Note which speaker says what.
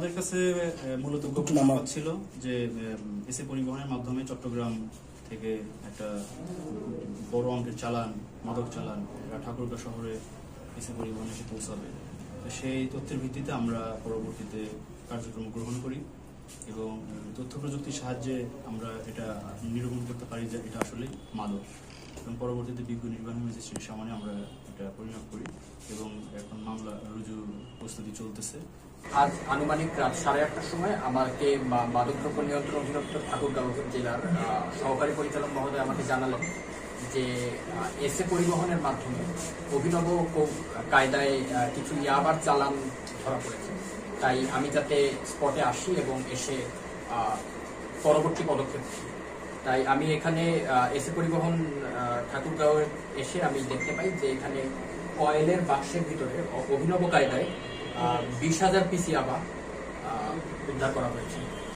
Speaker 1: আমাদের কাছে মূলত গোপন সংবাদ ছিল যে এসে পরিবহনের মাধ্যমে চট্টগ্রাম থেকে একটা বড় অঙ্কের চালান মাদক চালান ঠাকুরগাঁ শহরে এসে পরিবহন এসে পৌঁছাবে। তো সেই তথ্যের ভিত্তিতে আমরা পরবর্তীতে কার্যক্রম গ্রহণ করি এবং তথ্য প্রযুক্তির সাহায্যে আমরা এটা নিরূপণ করতে পারি যে এটা আসলে মাদক। এবং পরবর্তীতে বিজ্ঞ নির্বাহী ম্যাজিস্ট্রেটের সামনে আমরা এটা পরিণত করি এবং এখন মামলা রুজু প্রস্তুতি চলতেছে।
Speaker 2: আজ আনুমানিক রাত সাড়ে আটটার সময় আমাকে মাদকদ্রব্য নিয়ন্ত্রণ অধিদপ্তর ঠাকুরগাঁও জেলার সহকারী পরিচালক মহোদয় আমাকে জানালেন যে এসে পরিবহনের মাধ্যমে অভিনব কায়দায় কিছু ইয়াবার চালান ধরা পড়েছে। তাই আমি যাতে স্পটে আসি এবং এসে পরবর্তী পদক্ষেপ তাই আমি এখানে এসে পরিবহন ঠাকুরগাঁও এসে আমি দেখতে পাই যে এখানে কয়েলের বাক্সের ভিতরে অভিনব কায়দায় বিশ হাজার পিসি আবা উদ্ধার করা হয়েছে।